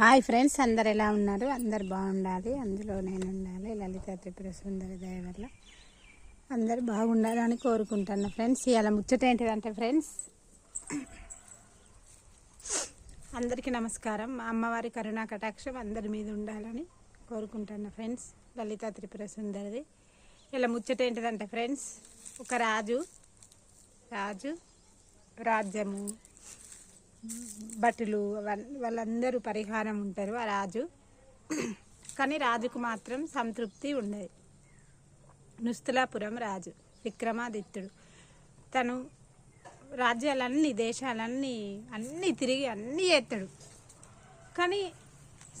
Hi friends అందరు ఎలా ఉన్నారు? అందరు బాగుండాలి. అందులో నేను ఉండాలి లలిత త్రిపుర సుందరి దయ అందరు బాగుండాలని కోరుకుంటున్నా ఫ్రెండ్స్. ఇవాళ ముచ్చట ఏంటిదంటే ఫ్రెండ్స్ అందరికీ నమస్కారం. మా అమ్మవారి కరుణా కటాక్షం అందరి మీద ఉండాలని కోరుకుంటున్నా ఫ్రెండ్స్. లలిత త్రిపుర సుందరిది. ఇలా ముచ్చట ఏంటిదంటే ఫ్రెండ్స్ ఒక రాజు రాజు రాజ్యము. భటులు వాళ్ళందరూ పరిహారం ఉంటారు ఆ రాజు. కానీ రాజుకు మాత్రం సంతృప్తి ఉండదు. నుస్తులాపురం రాజు విక్రమాదిత్యుడు. తను రాజ్యాలన్నీ దేశాలన్నీ అన్నీ తిరిగి అన్నీ చేస్తాడు కానీ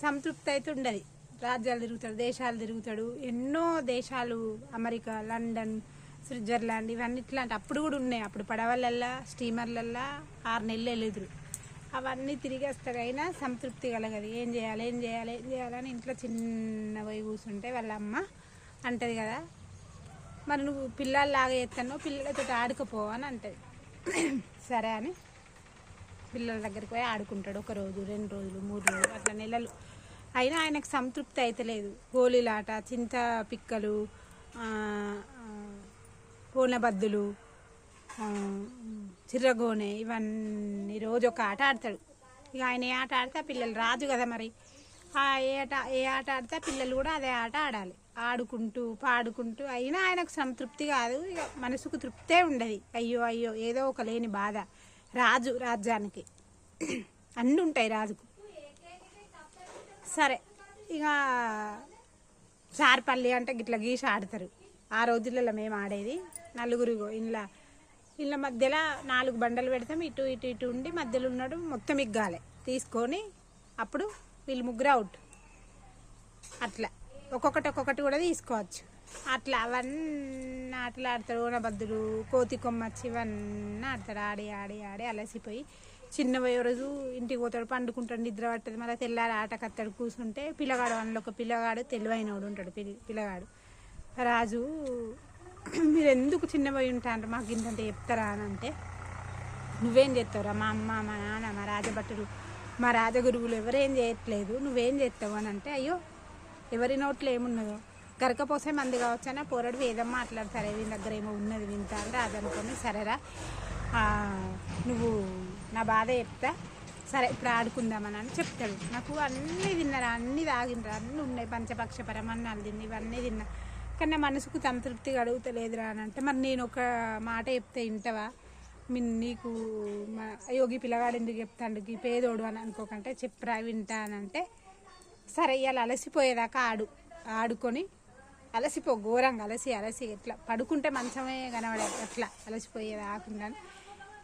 సంతృప్తి అయితే ఉండదు. రాజ్యాలు తిరుగుతాడు దేశాలు తిరుగుతాడు. ఎన్నో దేశాలు అమెరికా లండన్ స్విట్జర్లాండ్ ఇవన్నీ ఇట్లాంటి అప్పుడు కూడా ఉన్నాయి. అప్పుడు పడవలల్లా స్టీమర్లల్లా ఆరు నెలలు వెళ్ళుదురు అవన్నీ తిరిగి అయినా సంతృప్తి కలగదు. ఏం చేయాలి ఏం చేయాలి ఏం చేయాలని ఇంట్లో చిన్న పోయి కూర్చుంటే వాళ్ళ అమ్మ అంటది కదా మరి నువ్వు పిల్లల్లాగా ఎత్తాను పిల్లలతో ఆడుకోపో అని అంటది. సరే అని పిల్లల దగ్గరికి పోయి ఆడుకుంటాడు ఒక రోజు రెండు రోజులు మూడు రోజులు అట్లా నెలలు. అయినా ఆయనకు సంతృప్తి అయితలేదు గోళీలాట చింత పిక్కలు పూనబద్దులు చిర్రగోనే ఇవన్నీ రోజు ఒక ఆట ఆడతాడు. ఇక ఆయన ఏ ఆట ఆడితే పిల్లలు రాజు కదా మరి. ఆ ఏ ఆట ఏ ఆట ఆడితే పిల్లలు కూడా అదే ఆట ఆడాలి. ఆడుకుంటూ పాడుకుంటూ అయినా ఆయనకు సంతృప్తి కాదు. ఇక మనసుకు తృప్తే ఉండదు. అయ్యో అయ్యో ఏదో ఒక లేని బాధ. రాజు రాజ్యానికి. అన్నీ ఉంటాయి రాజుకు. సరే ఇక సార్పల్లి అంటే గిట్ల గీసి ఆడతారు. ఆ రోజులలో మేము ఆడేది నలుగురు ఇంట్లో వీళ్ళ మధ్యలో నాలుగు బండలు పెడతాం. ఇటు ఇటు ఇటు ఉండి మధ్యలో ఉన్నాడు మొత్తం ఇగ్గాలి. తీసుకొని అప్పుడు వీళ్ళు ముగ్గురు అవుట్ అట్లా. ఒక్కొక్కటి ఒక్కొక్కటి కూడా తీసుకోవచ్చు. అట్లా అవన్నీ ఆటలు ఆడతాడు ఓనబద్దులు కోతి కొమ్మచ్చి ఇవన్నీ ఆడతాడు. ఆడి ఆడి ఆడి అలసిపోయి చిన్న రోజు ఇంటికి పోతాడు పండుకుంటాడు నిద్ర పట్టదు. మళ్ళీ తెల్లారి ఆటకత్తాడు కూర్చుంటే పిల్లగాడు అందులో ఒక పిల్లగాడు తెలివైనోడు ఉంటాడు. పిల్ల పిల్లగాడు. రాజు మీరు ఎందుకు చిన్నపోయి ఉంటారు? మాకు ఇంతంటే చెప్తారా అని అంటే నువ్వేం చేస్తావురా? మా అమ్మ మా నాన్న మా రాజభట్టులు మా రాజగురువులు ఎవరేం చేయట్లేదు. నువ్వేం చేస్తావు అని అంటే అయ్యో ఎవరి నోట్లో ఏమున్నదో. గరకపోసే మంది కావచ్చు అని పోరడు వేదం మాట్లాడతారే? వీని దగ్గర ఏమో ఉన్నది వింత అని రాదనుకొని సరేరా. నువ్వు నా బాధ చెప్తా. సరే ఇప్పుడు ఆడుకుందామని అని చెప్తాడు. నాకు అన్నీ తిన్నారా? అన్నీ తాగినరా అన్నీ ఉన్నాయి. పంచపక్ష పరమన్నాలు తిన్న ఇవన్నీ తిన్నా. కానీ నా మనసుకు సంతృప్తి అడుగుతలేదురా అని అంటే మరి నేను ఒక మాట చెప్తే వింటవా? మీ నీకు మా యోగి పిల్లగాడు ఎందుకు చెప్తాడు? ఈ పేదోడు అని అనుకోకంటే చెప్పరా వింటా అని అంటే సరే ఇవాళ అలసిపోయేదాకా ఆడు. ఆడుకొని అలసిపో ఘోరంగా అలసి అలసి ఎట్లా? పడుకుంటే మంచమే కనబడేది అట్లా అలసిపోయేదాకుండా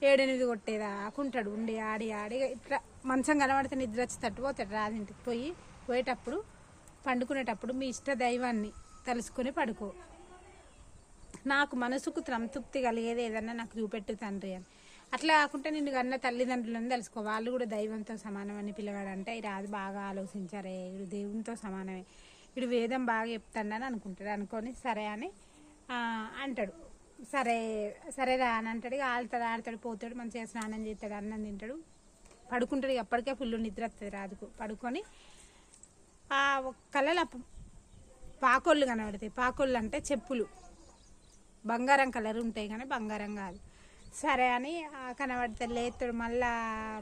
ఏడెనిమిది కొట్టేదాకుంటాడు ఉండి ఆడి ఆడి ఇట్లా మంచం కనబడితే నిద్ర వచ్చి తట్టుపోతాడు రాజింటికి పోయి పోయేటప్పుడు పండుకునేటప్పుడు మీ ఇష్ట దైవాన్ని తలుసుకొని పడుకో. నాకు మనసుకు సంతృప్తి కలిగేది ఏదన్నా నాకు చూపెట్టు తండ్రి అని. అట్లా కాకుండా నిన్ను కన్న తల్లిదండ్రులను తెలుసుకో. వాళ్ళు కూడా దైవంతో సమానం అని పిల్లగాడు అంటే ఇది బాగా ఆలోచించారే. వీడు దేవునితో సమానమే. వీడు వేదం బాగా చెప్తాడని అనుకుంటాడు. అనుకొని సరే అని అంటాడు. సరే సరేరా అని అంటాడు. ఇక ఆడతాడు ఆడతాడు పోతాడు. మంచిగా స్నానం చేస్తాడు అన్నం తింటాడు. పడుకుంటాడు. ఇక అప్పటికే ఫుల్ నిద్ర వస్తుంది రాజుకు. పడుకొని ఆ కళ్ళ పాకోళ్ళు కనబడతాయి. పాకోళ్ళు అంటే చెప్పులు. బంగారం కలర్ ఉంటాయి కానీ బంగారం కాదు. సరే అని కనబడతాడు. లేస్తాడు మళ్ళా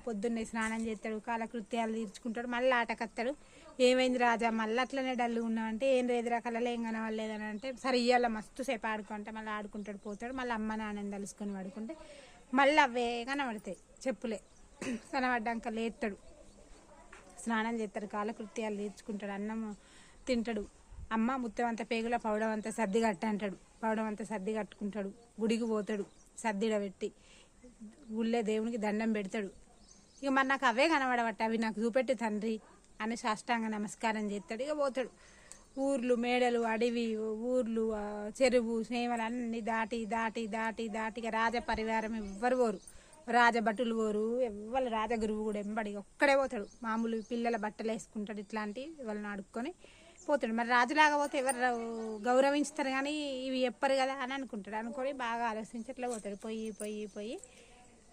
పొద్దున్నే స్నానం చేస్తాడు. కాలకృత్యాలు తీర్చుకుంటాడు. మళ్ళీ ఆటకత్తాడు. ఏమైంది రాజా? మళ్ళీ అట్లనే డల్లు ఉన్నామంటే ఏం లేదురా కళలో ఏం కనవలేదని అంటే సరే ఇవాళ మస్తు సేపు ఆడుకుంటే మళ్ళీ ఆడుకుంటాడు పోతాడు. మళ్ళీ అమ్మ నాన్నని తలుసుకొని పడుకుంటే మళ్ళీ అవే కనబడతాయి చెప్పులే. కనబడ్డాక లేస్తాడు స్నానం చేస్తాడు. కాలకృత్యాలు తీర్చుకుంటాడు. అన్నం తింటాడు. అమ్మ ముత్తం అంత పేగుల పౌడం అంత సర్ది కట్ట అంటాడు. పౌడం అంత సర్ది కట్టుకుంటాడు. గుడికి పోతాడు. సర్దిడ పెట్టి గుళ్ళే దేవునికి దండం పెడతాడు. ఇక మరి నాకు అవే కనబడబట్ట అవి నాకు చూపెట్టి తండ్రి అని సాష్టాంగ నమస్కారం చేస్తాడు. ఇక పోతాడు. ఊర్లు మేడలు అడవి ఊర్లు చెరువు సేమలు అన్ని దాటి దాటి దాటి దాటి ఇక రాజ పరివారం ఎవ్వరు పోరు. రాజభటులు పోరు. ఎవ్వరు రాజగురువు కూడా ఎంబడి ఒక్కడే పోతాడు. మామూలు పిల్లల బట్టలు వేసుకుంటాడు ఇట్లాంటి. వాళ్ళని అడుక్కొని పోతాడు. మరి రాజులాగా పోతే ఎవరు గౌరవించుతారు కానీ ఇవి చెప్పరు కదా అని అనుకుంటాడు. అనుకొని బాగా ఆలోచించి అట్లా పోతాడు. పోయి పోయి పోయి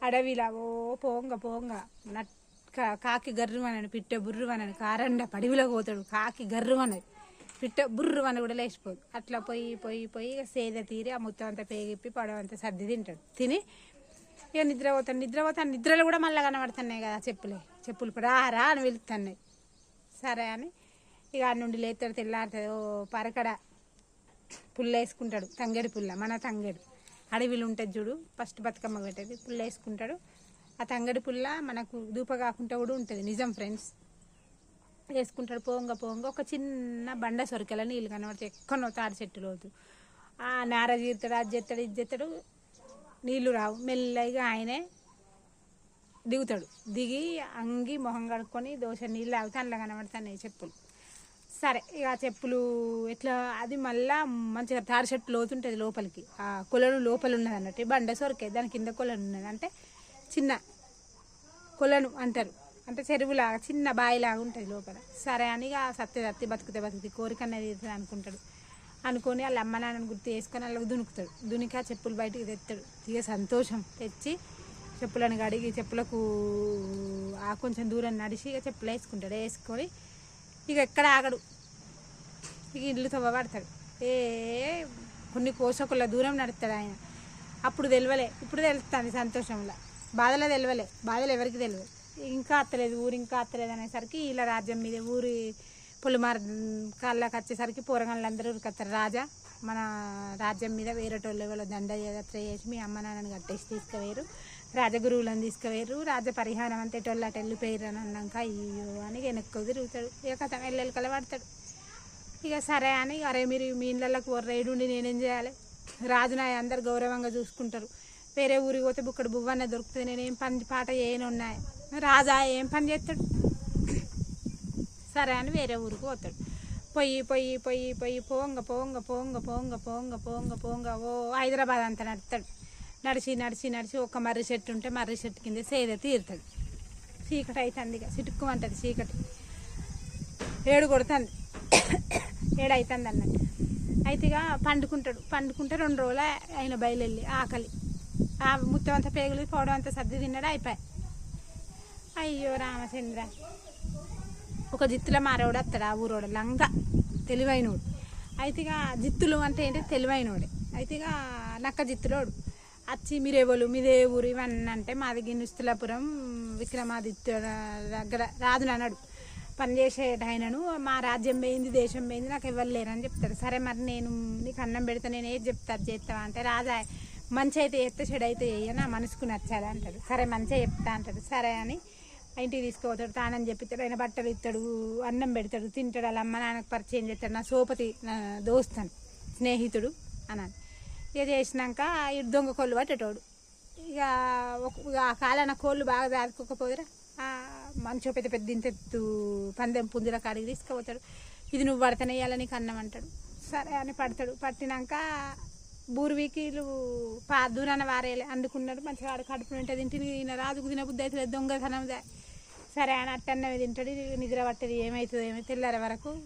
అడవిలా ఓ పోంగ పోంగ. నట్ కాకి గర్రు అనని పిట్ట బుర్రు అనని కారండ పడివిలో పోతాడు. కాకి గర్రు అనది పిట్ట బుర్రు అని కూడా లేచిపోదు అట్లా పోయి పోయి పోయి ఇక సేద తీరి ఆ మొత్తం అంతా పేగిప్పి పడవ అంతా సర్ది తింటాడు. తిని ఇక నిద్రపోతాడు నిద్రపోతాను నిద్రలో కూడా మళ్ళీ కనబడుతున్నాయి కదా చెప్పులే. చెప్పులు రా రా అని వెళుతున్నాయి సరే అని ఇక ఆ నుండి లేతాడు తెల్లారుతుంది. ఓ పరకడ పుల్ల వేసుకుంటాడు తంగేడు పుల్ల మన తంగేడు. అడవిలు ఉంటుంది చూడు ఫస్ట్ బతుకమ్మ పెట్టేది. పుల్ల వేసుకుంటాడు ఆ తంగడి పుల్ల మనకు దూప కాకుండా కూడా ఉంటుంది. నిజం ఫ్రెండ్స్. వేసుకుంటాడు పోంగ పోంగ. ఒక చిన్న బండ సొరికెల నీళ్ళు కనబడతాయి. ఎక్కడో తాడి చెట్టు లోతు. ఆ నార తీరుతాడు అది చేస్తాడు ఇది చేస్తాడు. నీళ్ళు రావు. మెల్లగా ఆయనే దిగుతాడు. దిగి అంగి మొహం కడుక్కొని దోశ నీళ్ళు తాగితే. అందులో కనబడుతున్నాయి చెప్పులు. సరే ఇక చెప్పులు ఎట్లా అది మళ్ళా మంచిగా తాడి చెట్టు లోతుంటుంది లోపలికి. ఆ కొలను లోపల ఉన్నది అన్నట్టు. బండ సొరకే దాని కింద కొలను ఉన్నది. అంటే చిన్న కొలను అంటారు. అంటే చెరువులాగా చిన్న బావిలాగా ఉంటుంది లోపల. సరే అని ఇక సత్తే సత్తి బతుకుతే బతుకుతే కోరిక అనేది అనుకుంటాడు. అనుకొని వాళ్ళ అమ్మ నాన్నని గుర్తు చేసుకొని వాళ్ళకి దునుకుతాడు. దునికి ఆ చెప్పులు బయటికి తెస్తాడు ఇక సంతోషం. తెచ్చి చెప్పులను కడిగి చెప్పులకు ఆ కొంచెం దూరం నడిచి ఇక చెప్పులు వేసుకుంటాడు. వేసుకొని ఇక ఎక్కడ ఆగడు. ఇక ఇల్లు తవ్వబడతాడు ఏ కొన్ని కోసకుల దూరం నడుస్తాడు ఆయన. అప్పుడు తెలియలే ఇప్పుడు తెలుస్తుంది సంతోషంలో. బాధలో తెలియలే బాధలు ఎవరికి తెలియదు ఇంకా అత్తలేదు ఊరు ఇంకా అత్తలేదు అనేసరికి ఇలా రాజ్యం మీద ఊరి పొలిమార కాళ్ళకి వచ్చేసరికి పోరగాళ్ళందరూ ఉరికొస్తారు రాజా మన రాజ్యం మీద వేరేటోళ్ళు ఎవరో దండ యాత్ర చేసి మీ అమ్మ నాన్నని కట్టేసి తీసుకువేరు రాజగురువులను తీసుకుపోయారు రాజ పరిహారం అంతే ఎటోళ్ళు అటు వెళ్ళిపోయారు అని అన్నాక అయ్యో అని వెనక్కు తిరుగుతాడు. ఇక కథ వెళ్ళి కలబడతాడు. ఇక సరే అని అరే మీరు మీ ఇళ్ళకి ఉండి నేనేం చేయాలి? రాజున అందరు గౌరవంగా చూసుకుంటారు. వేరే ఊరికి పోతే బుక్కడు బువ్వన్న దొరుకుతుంది నేను ఏం పని పాట ఏనున్నాయి ఉన్నాయి? రాజా ఏం పని చేస్తాడు? సరే అని వేరే ఊరికి పోతాడు. పొయ్యి పొయ్యి పొయ్యి పొయ్యి పోంగ పోంగ పోంగ పోంగ పోంగ పోంగ పోంగ ఓ హైదరాబాద్ అంతా నడుస్తాడు నడిచి నడిచి నడిచి ఒక మర్రి చెట్టు ఉంటే మర్రి చెట్టు కింద సేద తీరుతుంది. చీకటి అవుతుంది ఇక చిటుక్కుమంటుంది చీకటి. ఏడు కొడుతుంది. ఏడు అవుతుంది అన్నట్టు. అయితే ఇక పండుకుంటాడు. పండుకుంటే రెండు రోజులు ఆయన బయలుదేరి ఆకలి. ఆ ముత్తం అంతా పేగులు పోవడం అంతా సర్ది తిన్నాడు అయిపోయి. అయ్యో రామచంద్ర. ఒక జిత్తులో మారోడు వస్తాడు ఆ ఊరోడు లంగా. తెలివైనోడు. అయితే ఇక జిత్తులు అంటే ఏంటి తెలివైనోడే. అయితే ఇక నక్క జిత్తులోడు. వచ్చి మీరేవోలు మీదే ఊరు ఇవన్నీ అంటే మాది గిన్నుస్తులాపురం విక్రమాదిత్య దగ్గర. రాజుని అన్నాడు పనిచేసే ఆయనను. మా రాజ్యం పోయింది దేశం పోయింది నాకు ఎవరు లేరని చెప్తాడు. సరే మరి నేను నీకు అన్నం పెడితే నేను ఏది చెప్తా చేస్తావా అంటే రాజా మంచి అయితే చేస్తే చెడు అయితే నా మనసుకు నచ్చాలి అంటాడు. సరే మంచిగా చెప్తా అంటాడు. సరే అని ఇంటికి తీసుకుపోతాడు తానని చెప్పిస్తాడు. ఆయన బట్టలు ఇస్తాడు అన్నం పెడతాడు తింటాడు. వాళ్ళ అమ్మ నాన్నకు పరిచయం చేస్తాడు. నా సోపతి నా దోస్తాను స్నేహితుడు అన్నాను ఇక చేసినాక ఇటు దొంగ కోళ్ళు పట్టేటోడు. ఇక ఒక- ఇక ఆ కాలాన కోళ్ళు బాగా దాదుకోకపోదురా మంచిగా పెద్ద పెద్ద ఇంత పందెం పుంజుల కాడికి తీసుకుపోతాడు. ఇది నువ్వు పడతానే ఇవ్వాలి నీకు అన్నం అంటాడు. సరే అని పడతాడు. పట్టినాక బూర్వీకీలు పా దూరాన వారేలే. అందుకున్నాడు. మంచిగా ఆడు కడుపు ఉంటుంది ఇంటిని ఈయన రాజుకు తిన బుద్ధి అవుతుంది దొంగతనం సరే అని అట్టన్నవి తింటాడు. నిద్ర పట్టేది ఏమవుతుందో ఏమో తెల్లారే వరకు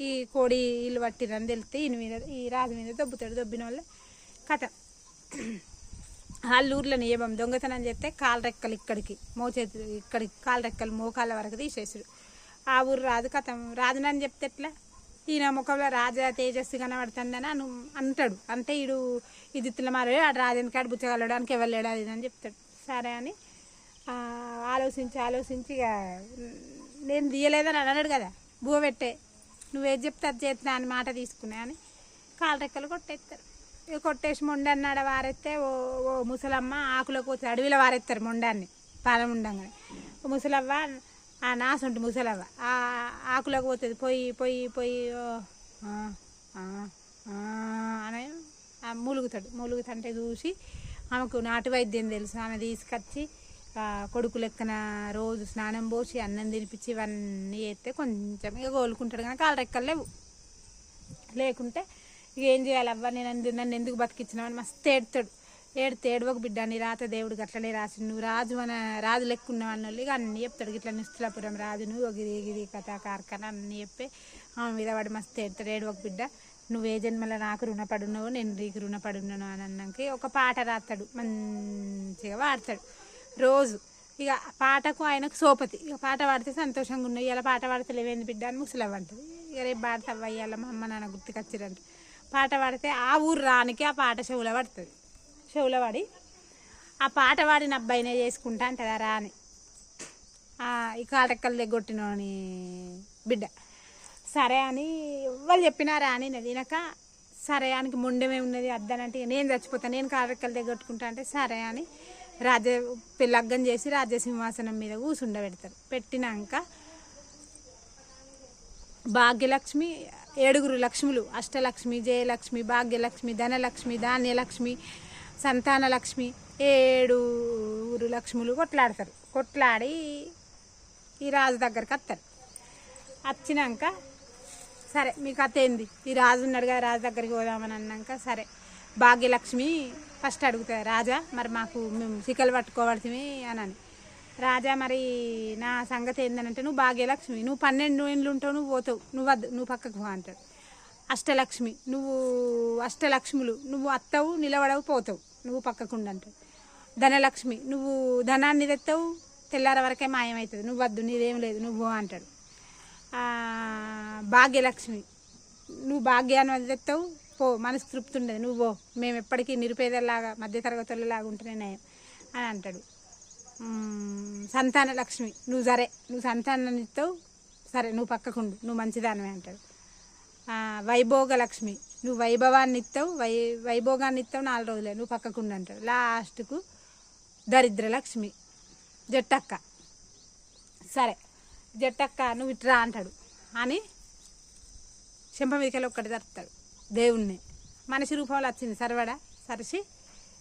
ఈ కోడి ఇల్లు పట్టిరని తెలిస్తే ఈయన మీద ఈ రాజు మీద దొబ్బుతాడు దొబ్బిన వాళ్ళే కథ వాళ్ళ ఊర్లో నియమం దొంగతనం చేస్తే కాలరెక్కలు ఇక్కడికి మోచేతులు ఇక్కడికి కాలరెక్కలు మోకాళ్ళ వరకు తీసేసాడు. ఆ ఊరు రాజు కథం. రాజునని చెప్తే ఎట్లా? ఈయన ముఖంలో రాజా తేజస్సు కనబడుతుందని అను అంటాడు. అంటే ఈడు ఇది మారే ఆడు రాజానికి ఆడు బుచ్చగలడానికి ఎవరు లేడు అది ఇది అని చెప్తాడు. సరే అని ఆలోచించి ఆలోచించి ఇక నేను తీయలేదని అన్నాడు కదా బువ పెట్టే. నువ్వేది చెప్తే అది చేస్తున్నా అని మాట తీసుకున్నా అని కాలు రెక్కలు కొట్టేస్తారు ఇక కొట్టేసి మొండన్నాడ వారెత్తే ఓ ఓ ముసలమ్మ ఆకులో పోతే అడవిలో వారెత్తారు మొండాన్ని పాలం ఉండంగానే. ముసలవ్వ ఆ నాసుంటు ముసలవ్వ ఆ ఆకులోకి పోతుంది పొయ్యి పొయ్యి పొయ్యి ఓ, అని ములుగుతాడు మూలుగుతాడు. మూలుగుతుంటే చూసి ఆమెకు నాటు వైద్యం తెలుసు. ఆమె తీసుకొచ్చి కొడుకు లెక్కన రోజు స్నానం పోసి అన్నం తినిపించి ఇవన్నీ చేస్తే కొంచెం ఇక కోలుకుంటాడు. కానీ కాలు రెక్కలు లేవు. లేకుంటే ఇక ఏం చేయాలి? అవ్వ నేను అందు- నన్ను ఎందుకు బతికించినామని మస్తు ఏడుతాడు. ఏడితే ఏడవకు బిడ్డ నీ రాత దేవుడు గట్లనే రాసి నువ్వు రాజు మన రాజు లెక్క ఉన్నావు వాళ్ళు ఇక అన్నీ చెప్తాడు. ఇట్లా నిస్తులాపురం రాజు నువ్వు గిరి గిరి కథ కార్ఖాన అన్నీ చెప్పి ఆమె మీద వాడు మస్తు ఏడుతాడు. ఏడవకు బిడ్డ నువ్వు ఏ జన్మలో నాకు రుణపడున్నావు నేను నీకు రుణపడున్నాను అని అన్నాక ఒక పాట రాస్తాడు. మంచిగా వాడతాడు రోజు. ఇక పాటకు ఆయనకు సోపతి. ఇక పాట పాడితే సంతోషంగా ఉన్నాయి. ఇలా పాట పాడితే లేవేంది బిడ్డ అని ముసలవ్వ అంటది. ఇక రేపు పాడతావా ఇవాళ మా అమ్మ నాన్న గుర్తుకొచ్చిరంట. పాట పాడితే ఆ ఊరు రానికి ఆ పాట చెవుల పడుతుంది. చెవుల పడి ఆ పాట పాడిన అబ్బాయినే చేసుకుంటా అంటారా రాని. ఈ కాటక్కలు దగ్గొట్టినోని బిడ్డ. సరే అని వాళ్ళు చెప్పినారా అని వినక సరే అనికి మొండమే ఉన్నది. అద్దనంటే నేను చచ్చిపోతాను నేను కాటక్కలు దగ్గొట్టుకుంటా అంటే సరే అని రాజ లగ్గం చేసి రాజసింహాసనం మీద కూసుండబెడతారు. పెట్టినాక భాగ్యలక్ష్మి ఏడుగురు లక్ష్ములు అష్టలక్ష్మి జయలక్ష్మి భాగ్యలక్ష్మి ధనలక్ష్మి ధాన్యలక్ష్మి సంతానలక్ష్మి ఏడుగురు లక్ష్ములు కొట్లాడతారు. కొట్లాడి ఈ రాజు దగ్గరికి వస్తారు. వచ్చినాక సరే మీ కథ ఏంది? ఈ రాజు ఉన్నాడు కదా రాజు దగ్గరికి పోదామని అన్నాక సరే. భాగ్యలక్ష్మి ఫస్ట్ అడుగుతుంది రాజా మరి మాకు మేము సికలు పట్టుకోబడుతుంది అని అని. రాజా మరి నా సంగతి ఏంటంటే నువ్వు భాగ్యలక్ష్మి నువ్వు పన్నెండు ఏళ్ళు ఉంటావు నువ్వు పోతావు నువ్వు వద్దు నువ్వు పక్కకు పో అంటాడు. అష్టలక్ష్మి నువ్వు అష్టలక్ష్ములు నువ్వు అత్తవు నిలబడవు పోతావు నువ్వు పక్కకుండా అంటాడు. ధనలక్ష్మి నువ్వు ధనాన్ని తెస్తావు తెల్లార వరకే మాయమవుతుంది నువ్వు వద్దు నీదేం లేదు నువ్వు పో అంటాడు. భాగ్యలక్ష్మి నువ్వు భాగ్యాన్ని తెస్తావు పో మనసు తృప్తి ఉండదు నువ్వు పో మేము ఎప్పటికీ నిరుపేదలాగా మధ్యతరగతులలాగా ఉంటేనే నయం అని అంటాడు. సంతాన లక్ష్మి నువ్వు సరే నువ్వు సంతానాన్ని ఇస్తావు సరే నువ్వు పక్కకుండు నువ్వు మంచిదానమే అంటాడు. వైభోగ లక్ష్మి నువ్వు వైభవాన్ని ఇస్తావు వై వైభోగాన్ని ఇస్తావు నాలుగు రోజులే నువ్వు పక్కకుండు అంటాడు. లాస్ట్కు దరిద్ర లక్ష్మి జట్టక్క. సరే జట్టక్క నువ్వు ఇట్రా అంటాడు. అని చెంప మీదకెళ్ళి ఒక్కటి జరుపుతాడు దేవుణ్ణి. మనిషి రూపంలో వచ్చింది. సరవడా సరిసి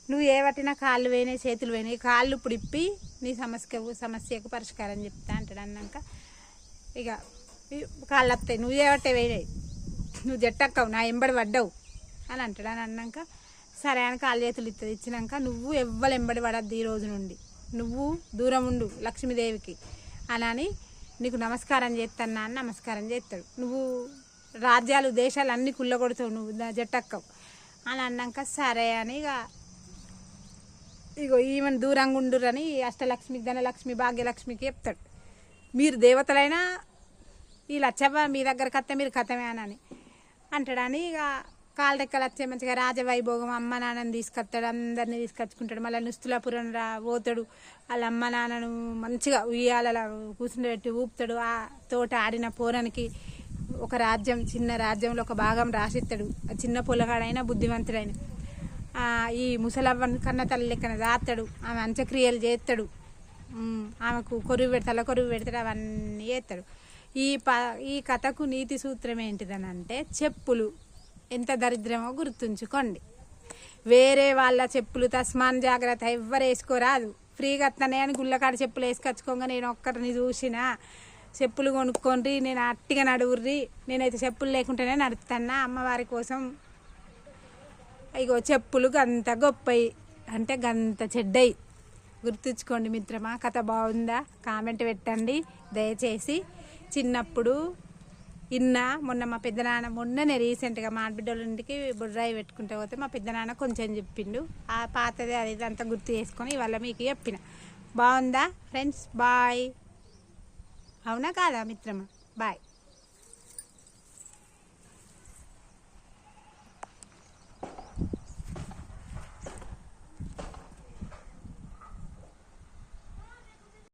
నువ్వు ఏ పట్టినా కాళ్ళు పోయినాయి చేతులు పోయినాయి కాళ్ళు ఇప్పుడు ఇప్పి నీ సమస్యకు సమస్యకు పరిష్కారం చెప్తా అంటాడు అన్నాక. ఇక కాళ్ళు వస్తాయి నువ్వు ఏ పట్టే పోయినాయి నువ్వు జట్టక్కవు నా ఎంబడి పడ్డావు అని అంటాడు అని అన్నాక. సరే అని కాళ్ళు చేతులు ఇస్తుంది ఇచ్చినాక నువ్వు ఎవ్వరు ఎంబడి పడద్దు ఈ రోజు నుండి. నువ్వు దూరం ఉండు లక్ష్మీదేవికి. అని అని నీకు నమస్కారం చేస్తానా అని నమస్కారం చేస్తాడు నువ్వు రాజ్యాలు దేశాలు అన్నీ కుల్లగొడతావు నువ్వు జట్టక్కవు అని అన్నాక సరే అని ఇక ఇగో ఈమెను దూరంగా ఉండురని అష్టలక్ష్మి ధనలక్ష్మి భాగ్యలక్ష్మికి చెప్తాడు. మీరు దేవతలైనా ఈ లచ్చవ్వ మీ దగ్గరకు వస్తే మీరు కథమే అని అంటాడని ఇక కాళ్ళ రెక్కలు వచ్చే మంచిగా రాజవైభోగం అమ్మ నాన్నని తీసుకొస్తాడు. అందరినీ తీసుకొచ్చుకుంటాడు. మళ్ళీ నుస్తులాపురం రా పోతాడు. వాళ్ళ అమ్మ నాన్నను మంచిగా ఉయ్యాల కూర్చుండబెట్టి ఊపుతాడు. ఆ తోట ఆడిన పోరానికి ఒక రాజ్యం చిన్న రాజ్యంలో ఒక భాగం రాసిస్తాడు. ఆ చిన్న పొలగాడైనా బుద్ధిమంతుడైన. ఈ ముసలవ్వని కన్న తల్లి లెక్కన దాస్తాడు ఆమె అంత్యక్రియలు చేస్తాడు ఆమెకు కొరువు పెడతాడు తల కొరువు పెడతాడు అవన్నీ చేస్తాడు ఈ ప ఈ కథకు నీతి సూత్రం ఏంటిదని అంటే చెప్పులు. ఎంత దరిద్రమో గుర్తుంచుకోండి. వేరే వాళ్ళ చెప్పులు తస్మాన్ జాగ్రత్త ఎవ్వరు వేసుకోరాదు ఫ్రీగా అత్తనే అని గుళ్ళకాడ చెప్పులు వేసుకొచ్చుకోగా నేను ఒక్కరిని చూసినా. చెప్పులు కొనుక్కోండి నేను అట్టిగా నడువుర్రి నేనైతే చెప్పులు లేకుంటేనే నడుపుతానా అమ్మవారి కోసం. ఇగో చెప్పులు గంత గొప్పయి అంటే గంత చెడ్డయి గుర్తుంచుకోండి మిత్రమా కథ బాగుందా? కామెంట్ పెట్టండి. దయచేసి చిన్నప్పుడు ఇన్న మొన్న మా పెద్దనాన్న మొన్ననే రీసెంట్గా మా ఆడబిడ్డల ఇంటికి బుర్రాయి పెట్టుకుంటే పోతే మా పెద్దనాన్న కొంచెం చెప్పిండు. ఆ పాతది అది అంతా గుర్తు చేసుకొని ఇవాళ మీకు చెప్పిన. బాగుందా? Friends bye. అవునా కాదా మిత్రమా? బాయ్.